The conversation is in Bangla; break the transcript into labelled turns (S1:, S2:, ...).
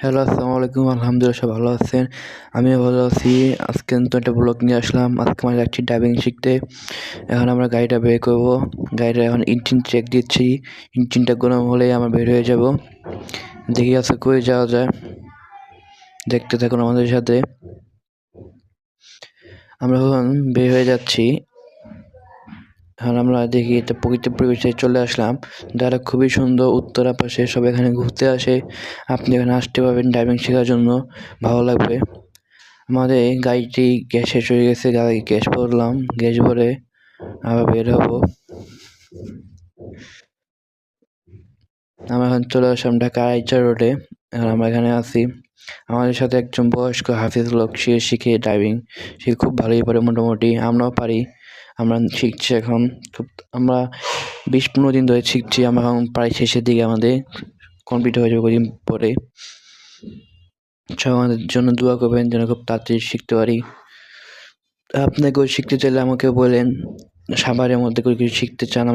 S1: হ্যালো আসসালামু আলাইকুম আলহামদুলিল্লাহ সব ভালো আছেন? আমিও ভালো আছি। আজকে নতুন একটা ব্লগ নিয়ে আসলাম। আজকে আমরা যাচ্ছি ড্রাইভিং শিখতে। এখন আমরা গাড়িটা বের করব। গাড়িটা এখন ইঞ্জিন চেক দিচ্ছি। ইঞ্জিনটা গরম হলেই আমরা বের হয়ে যাব। দেখি আজকে করে যাওয়া যায়। দেখতে থাকুন আমাদের সাথে। আমরা এখন বের হয়ে যাচ্ছি। এখন আমরা দেখি এটা প্রকৃতি পরিবেশে চলে আসলাম। যারা খুবই সুন্দর, উত্তরা পাশে সব এখানে ঘুরতে আসে। আপনি এখানে আসতে পারবেন ড্রাইভিং শেখার জন্য, ভালো লাগবে। আমাদের গাড়িটি গ্যাস শেষ হয়ে গেছে, গাড়ি গ্যাস ভরলাম গ্যাস ভরে আবার বের হব। আমরা এখন চলে আসলাম ঢাকা আইচার রোডে এখন আমরা এখানে আছি। আমাদের সাথে একজন বয়স্ক হাফিজ লোক, সে শিখে ড্রাইভিং সে খুব ভালোই পারে মোটামুটি, আমরাও পারি। আমরা শিখছি এখন, খুব, আমরা বিশ পনেরো দিন ধরে শিখছি, আমরা এখন প্রায় শেষের দিকে আমাদের কমপ্লিট হয়ে যাবে কদিন পরে। সব আমাদের জন্য দোয়া করবেন যেন খুব তাড়াতাড়ি শিখতে পারি। আপনাকেও শিখতে চাইলে আমাকে বলেন সাভারের মধ্যে করে কিছু শিখতে চান আমাকে।